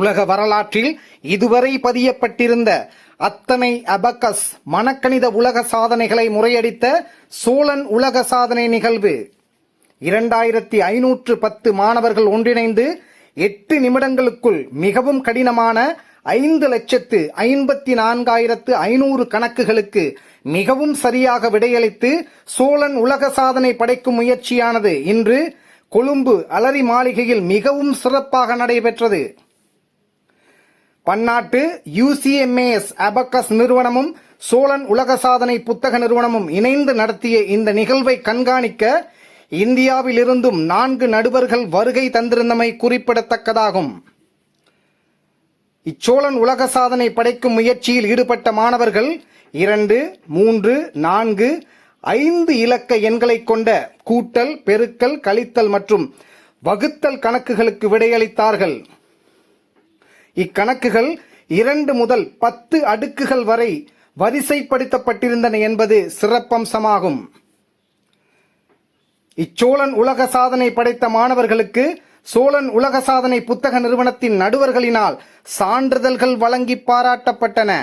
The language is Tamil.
உலக வரலாற்றில் இதுவரை பதியப்பட்டிருந்த அத்தனை அபக்கஸ் மனக்கணித உலக சாதனைகளை முறையடித்த சோழன் உலக சாதனை நிகழ்வு. இரண்டாயிரத்தி ஐநூற்று பத்து மாணவர்கள் ஒன்றிணைந்து எட்டு நிமிடங்களுக்குள் மிகவும் கடினமான ஐந்து லட்சத்து ஐம்பத்தி நான்காயிரத்து ஐநூறு கணக்குகளுக்கு மிகவும் சரியாக விடையளித்து சோழன் உலக சாதனை படைக்கும் முயற்சியானது இன்று கொழும்பு அலரி மாளிகையில் மிகவும் சிறப்பாக நடைபெற்றது. பன்னாட்டு யூசிஎம்ஏஎஸ் அபக்கஸ் நிறுவனமும் சோழன் உலக சாதனை புத்தக நிறுவனமும் இணைந்து நடத்திய இந்த நிகழ்வை கண்காணிக்க இந்தியாவிலிருந்தும் நான்கு நடுவர்கள் வருகை தந்திருந்தமை குறிப்பிடத்தக்கதாகும். இச்சோழன் உலக சாதனை படைக்கும் முயற்சியில் ஈடுபட்ட மாணவர்கள் இரண்டு மூன்று நான்கு ஐந்து இலக்க எண்களை கொண்ட கூட்டல் பெருக்கல் கழித்தல் மற்றும் வகுத்தல் கணக்குகளுக்கு விடையளித்தார்கள். இக்கணக்குகள் இரண்டு முதல் பத்து அடுக்குகள் வரை வரிசைப்படுத்தப்பட்டிருந்தன என்பது சிறப்பம்சமாகும். இச்சோழன் உலக சாதனை படைத்த மாணவர்களுக்கு சோழன் உலக சாதனை புத்தக நிறுவனத்தின் நடுவர்களினால் சான்றிதழ்கள் வழங்கி பாராட்டப்பட்டன.